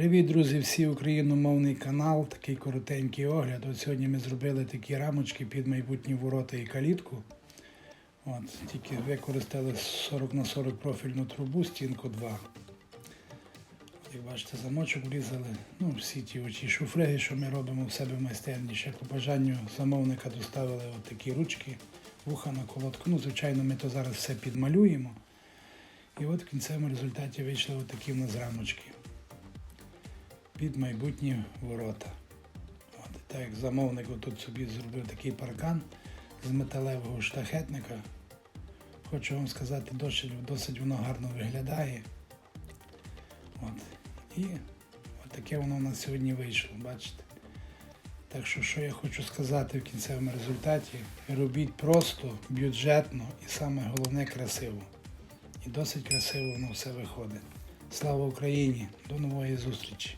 Привіт, друзі! Всі україномовний канал. Такий коротенький огляд. От сьогодні ми зробили такі рамочки під майбутні ворота і калітку. От, тільки використали 40 на 40 профільну трубу, стінку 2. Як бачите, замочок врізали. Ну, всі ті оті шуфлеги, що ми робимо в себе в майстерні. Ще по бажанню замовника доставили от такі ручки, вуха на колодку. Ну, звичайно, ми то зараз все підмалюємо. І от в кінцевому результаті вийшли отакі в нас рамочки під майбутні ворота. От, так як замовник тут собі зробив такий паркан з металевого штахетника. Хочу вам сказати, досить, досить воно гарно виглядає. От. І от таке воно у нас сьогодні вийшло, бачите. Так що, що я хочу сказати в кінцевому результаті, робіть просто, бюджетно і саме головне красиво. І досить красиво воно все виходить. Слава Україні! До нової зустрічі!